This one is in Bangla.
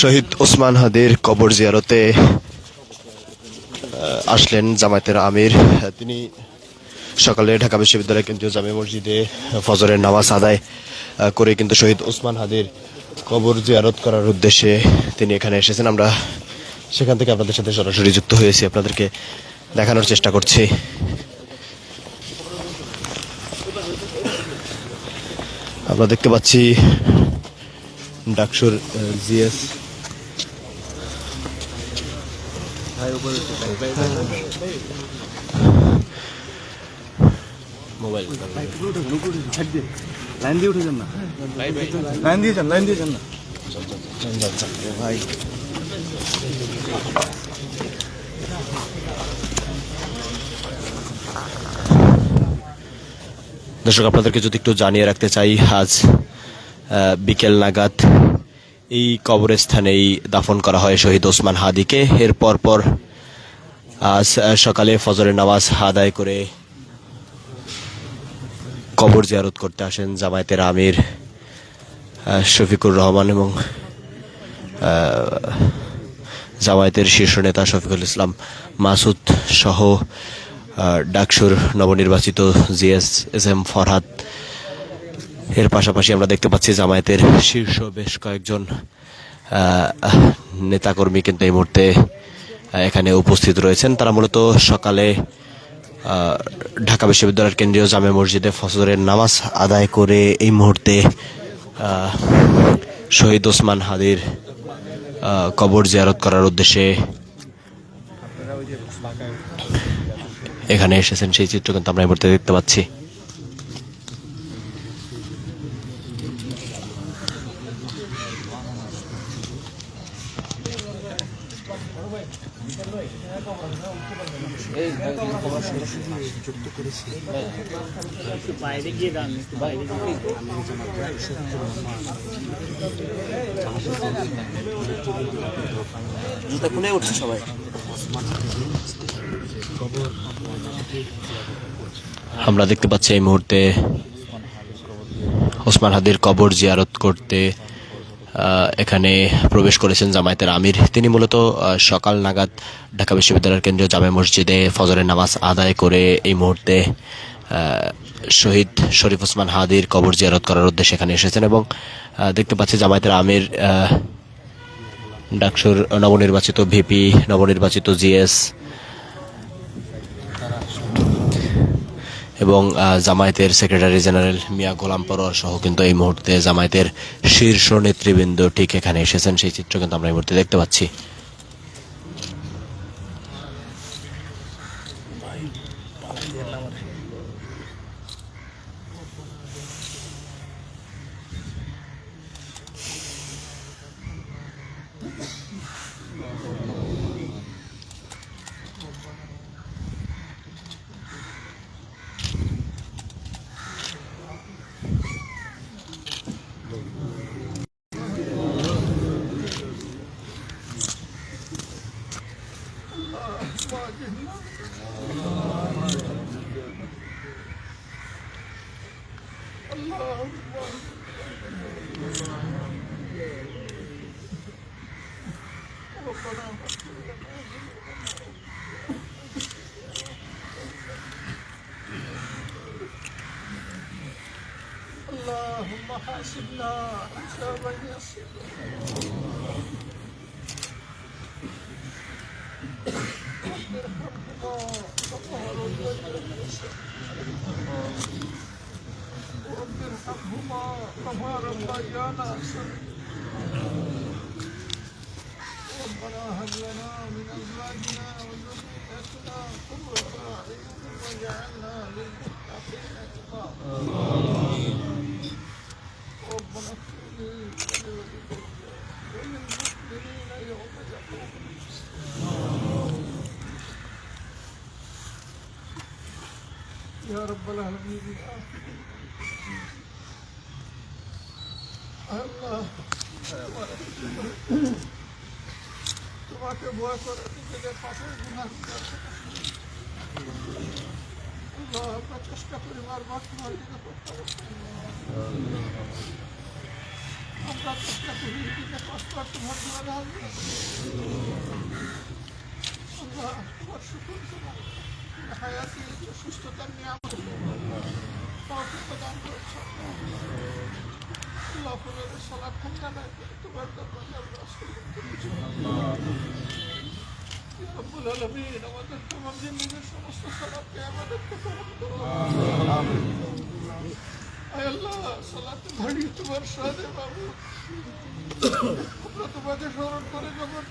শহীদ ওসমান হাদির কবর জিয়ারতে আসলেন জামায়াতের আমির। তিনি সকালে ঢাকা বিশ্ববিদ্যালয় কেন্দ্রীয় জামে মসজিদে ফজরের নামাজ আদায় করে কিন্তু শহীদ ওসমান হাদির কবর জিয়ারত করার উদ্দেশ্যে তিনি এখানে এসেছেন। আমরা সেখান থেকে আপনাদের সাথে সরাসরি যুক্ত হয়েছি, আপনাদেরকে দেখানোর চেষ্টা করছি। আমরা দেখতে পাচ্ছি ডাকসুর জিএস। মোবাইল লাইন দিয়ে উঠে যান না। লাইন দিয়ে যান লাইন দিয়ে যান না। ভাই দর্শক আপনাদেরকে যদি একটু জানিয়ে রাখতে চাই আজ বিকেল নাগাদ এই কবরস্থানেই দাফন করা হয় শহীদ ওসমান হাদিকে। এর পর পর আজ সকালে ফজরের নামাজ আদায় করে কবর জিয়ারত করতে আসেন জামায়াতের আমির শফিকুর রহমান এবং জামায়াতের শীর্ষ নেতা শফিকুল ইসলাম মাসুদ সহ ডাকসুর নবনির্বাচিত জিএস এস এম ফরহাদ এর পাশাপাশি আমরা দেখতে পাচ্ছি জামায়াতের শীর্ষ বেশ কয়েকজন নেতাকর্মী কিন্তু এই মুহূর্তে এখানে উপস্থিত রয়েছেন। তারা মূলত সকালে ঢাকা বিশ্ববিদ্যালয়ের কেন্দ্রীয় জামে মসজিদে ফজরের নামাজ আদায় করে এই মুহূর্তে শহীদ ওসমান হাদির কবর জিয়ারত করার উদ্দেশ্যে এখানে এসেছেন। সেই চিত্র কিন্তু আমরা এই মুহূর্তে দেখতে পাচ্ছি। জুতা উঠছে সবাই? আমরা দেখতে পাচ্ছি এই মুহূর্তে ওসমান হাদির কবর জিয়ারত করতে এখানে প্রবেশ করেছেন জামায়াতের আমির। তিনি মূলত সকাল নাগাদ ঢাকা বিশ্ববিদ্যালয়ের কেন্দ্রীয় জামে মসজিদে ফজরের নামাজ আদায় করে এই মুহূর্তে শহীদ শরীফ ওসমান হাদির কবর জিয়ারত করার উদ্দেশ্যে এখানে এসেছেন এবং দেখতে পাচ্ছি জামায়াতের আমির ডাকসুর নবনির্বাচিত ভিপি, নবনির্বাচিত জিএস এবং জামায়াতের সেক্রেটারি জেনারেল মিয়া গোলাম পরোয়ার সহ কিন্তু এই মুহূর্তে জামায়াতের শীর্ষ নেতৃবৃন্দ ঠিক এখানে এসেছেন। সেই চিত্র কিন্তু আমরা এই মুহূর্তে দেখতে পাচ্ছি। اللهم حاسبنا حسابا يسيرا رب ارحمهما كما ربيانا ربنا هب لنا من ازواجنا وذريتنا قرة اعين واجعلنا للمتقين اماما ربنا اغفر لي ولوالدي وللمؤمنين يوم يقوم يا رب العالمين. আল্লাহ তোমাকে ভয় করে নিজেদের পাশে গুণাহ আল্লাহ আমরা চেষ্টা করি বারবার তোমার দিকে প্রত্যাবর্তন আমরা চেষ্টা করি দিকে কষ্ট তোমার দুয়ারে হাজির আছি। আল্লাহ তোমার শুকুর তোমার ফুলের সালাদ ঠান্ডা না তোমার দরবারে আমরা রব্বুল আলামিন আমাদের তোমার জিন্দগির সমস্ত সালাদকে আমাদের আল্লাহ সালাতে দাঁড়িয়ে তোমার সাথে বাবু স্মরণ করে যখন